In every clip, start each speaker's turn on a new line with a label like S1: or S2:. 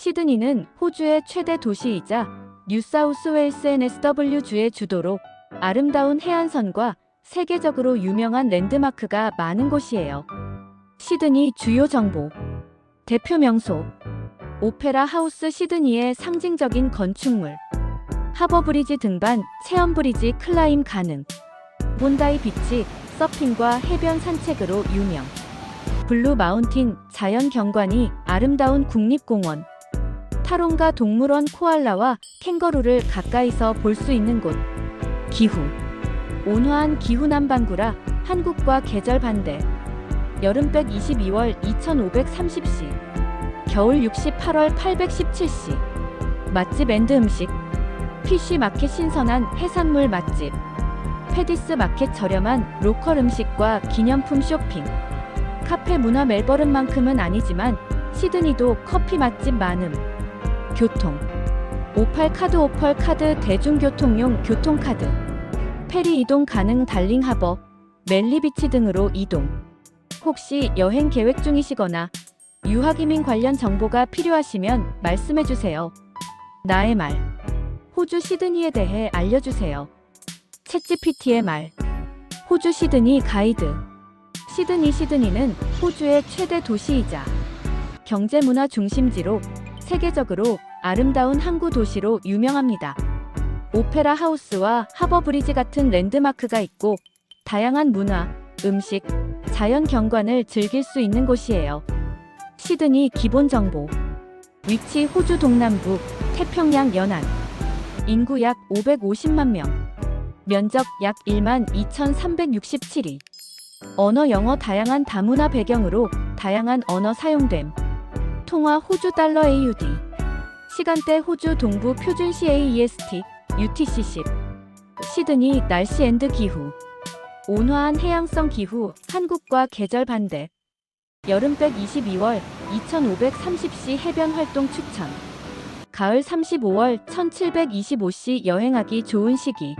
S1: 시드니는 호주의 최대 도시이자 뉴사우스웨일스 NSW주의 주도로 아름다운 해안선과 세계적으로 유명한 랜드마크가 많은 곳이에요. 시드니 주요 정보. 대표 명소. 오페라 하우스 시드니의 상징적인 건축물. 하버 브리지 등반 체험 브리지 클라임 가능. 몬다이 비치 서핑과 해변 산책으로 유명. 블루 마운틴 자연 경관이 아름다운 국립공원 타롱가 동물원 코알라와 캥거루를 가까이서 볼 수 있는 곳. 기후. 온화한 기후 남반구라 한국과 계절 반대. 여름백 22월 2530시 겨울 68월 817시 맛집 앤드 음식. PC 마켓 신선한 해산물 맛집. 페디스 마켓 저렴한 로컬 음식과 기념품 쇼핑. 카페 문화 멜버른만큼은 아니지만 시드니도 커피 맛집 많음 교통. 오팔 카드 오펄 카드 대중교통용 교통카드. 페리 이동 가능 달링 하버 멜리비치 등으로 이동. 혹시 여행 계획 중이시거나 유학 이민 관련 정보가 필요하시면 말씀해 주세요. 나의 말. 호주 시드니에 대해 알려주세요. 챗GPT의 말. 호주 시드니 가이드. 시드니 시드니는 호주의 최대 도시이자 경제문화 중심지로 세계적으로 아름다운 항구 도시로 유명합니다. 오페라 하우스와 하버 브리지 같은 랜드마크가 있고 다양한 문화, 음식, 자연 경관을 즐길 수 있는 곳이에요. 시드니 기본 정보. 위치 호주 동남부, 태평양 연안. 인구 약 550만 명. 면적 약 1만 2,367이. 언어 영어 다양한 다문화 배경으로 다양한 언어 사용됨. 통화 호주 달러 AUD. 시간대 호주 동부 표준 시A EST, UTC 10. 시드니 날씨 앤드 기후. 온화한 해양성 기후, 한국과 계절 반대. 여름백 22월 2530시 해변 활동 추천. 가을 35월 1725시 여행하기 좋은 시기.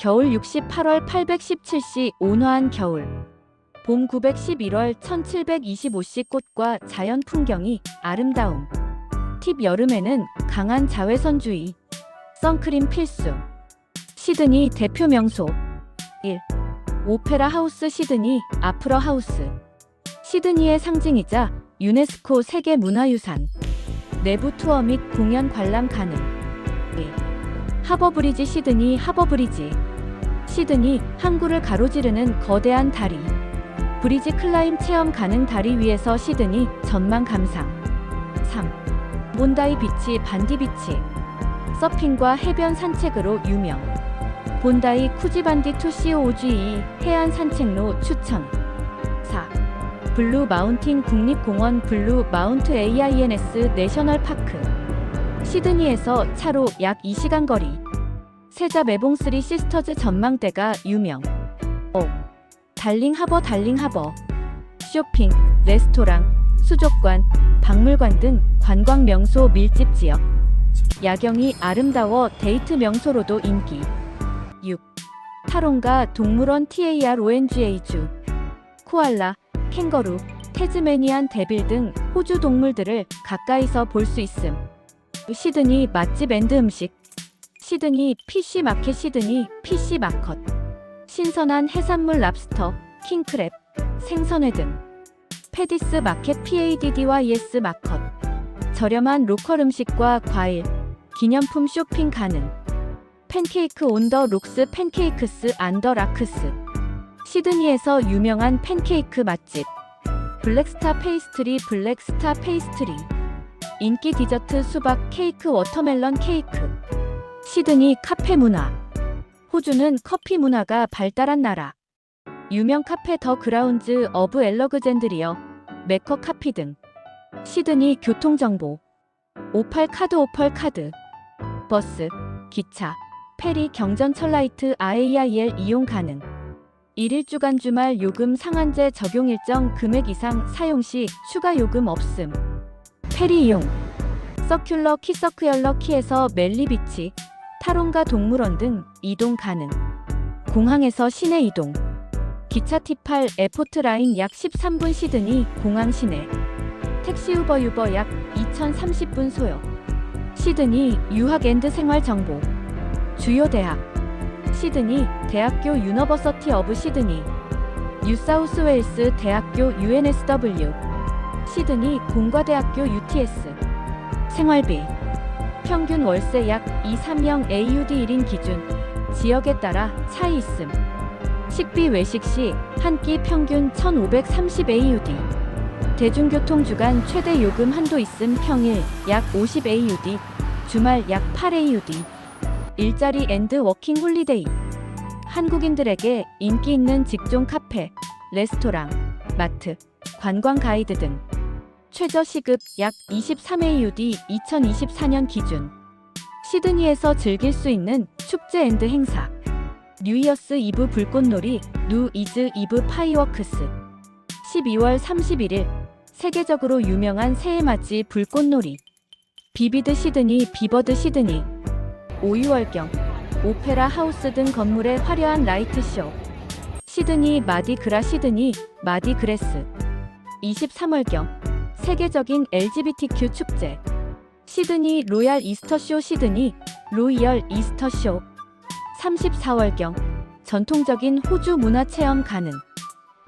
S1: 겨울 68월 817시 온화한 겨울. 봄 911월 1725시 꽃과 자연 풍경이 아름다움. 팁 여름에는 강한 자외선주의. 선크림 필수. 시드니 대표 명소. 1. 오페라 하우스 시드니 아프러 하우스. 시드니의 상징이자 유네스코 세계 문화유산. 내부 투어 및 공연 관람 가능. 2. 하버 브리지 시드니 하버 브리지. 시드니 항구를 가로지르는 거대한 다리. 브리지 클라임 체험 가능 다리 위에서 시드니 전망 감상. 3. 몬다이 비치 반디 비치. 서핑과 해변 산책으로 유명. 본다이 쿠지반디 투COGE 해안 산책로 추천. 4. 블루 마운틴 국립공원 블루 마운트 AINS 내셔널 파크. 시드니에서 차로 약 2시간 거리. 세자 매봉3 시스터즈 전망대가 유명. 5. 달링 하버 달링 하버. 쇼핑, 레스토랑, 수족관, 박물관 등 관광 명소 밀집 지역. 야경이 아름다워 데이트 명소로도 인기. 6. 타롱가 동물원 TARONGA주. 코알라, 캥거루, 테즈메니안 데빌 등 호주 동물들을 가까이서 볼 수 있음. 시드니 맛집 앤드 음식. 시드니 PC 마켓 시드니 마컷. 신선한 해산물 랍스터, 킹크랩, 생선회 등. 페디스 마켓 PADD와 ES 마컷. 저렴한 로컬 음식과 과일, 기념품 쇼핑 가능. 팬케이크 온 더 록스 팬케이크스 안더 라크스. 시드니에서 유명한 팬케이크 맛집. 블랙스타 페이스트리 블랙스타 페이스트리. 인기 디저트 수박 케이크 워터멜론 케이크. 시드니 카페 문화. 호주는 커피 문화가 발달한 나라. 유명 카페 더 그라운즈 어브 엘러그젠드리어, 메커 카피 등. 시드니 교통정보. 오팔 카드 오펄 카드. 버스, 기차, 페리 경전철 라이트 IAIL 이용 가능. 1일 주간 주말 요금 상한제 적용 일정 금액 이상 사용 시 추가 요금 없음. 페리 이용. 서큘러 키 서큐얼러 키에서 멜리비치, 타롱가 동물원 등 이동 가능. 공항에서 시내 이동. 기차 T8 에포트 라인 약 13분 시드니 공항 시내. 택시 우버 유버 약 2030분 소요. 시드니 유학 앤드 생활 정보. 주요 대학. 시드니 대학교 유너버서티 어브 시드니. 뉴사우스 웨일스 대학교 UNSW. 시드니 공과대학교 UTS. 생활비. 평균 월세 약 2, 3명 AUD 1인 기준. 지역에 따라 차이 있음. 식비 외식 시 한 끼 평균 1,530 AUD. 대중교통 주간 최대 요금 한도 있음 평일 약 50 AUD, 주말 약 8 AUD. 일자리 앤드 워킹 홀리데이. 한국인들에게 인기 있는 직종 카페, 레스토랑, 마트, 관광 가이드 등. 최저 시급 약 23 AUD 2024년 기준. 시드니에서 즐길 수 있는 축제 앤드 행사. 뉴이어스 이브 불꽃놀이, 누 이즈 이브 파이워크스. 12월 31일 세계적으로 유명한 새해 맞이 불꽃놀이. 비비드 시드니 비버드 시드니. 5유월경 오페라 하우스 등 건물의 화려한 라이트 쇼. 시드니 마디그라 시드니 마디그레스. 23월경 세계적인 LGBTQ 축제. 시드니 로얄 이스터쇼 시드니 로이얼 이스터쇼. 34월경 전통적인 호주 문화 체험 가능.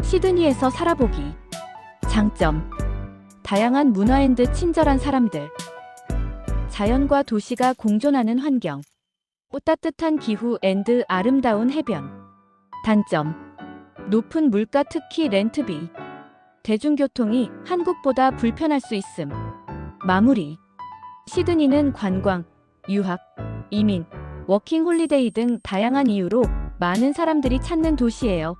S1: 시드니에서 살아보기. 장점. 다양한 문화 앤드 친절한 사람들. 자연과 도시가 공존하는 환경. 따뜻한 기후 앤드 아름다운 해변. 단점. 높은 물가 특히 렌트비. 대중교통이 한국보다 불편할 수 있음. 마무리. 시드니는 관광, 유학, 이민, 워킹 홀리데이 등 다양한 이유로 많은 사람들이 찾는 도시예요.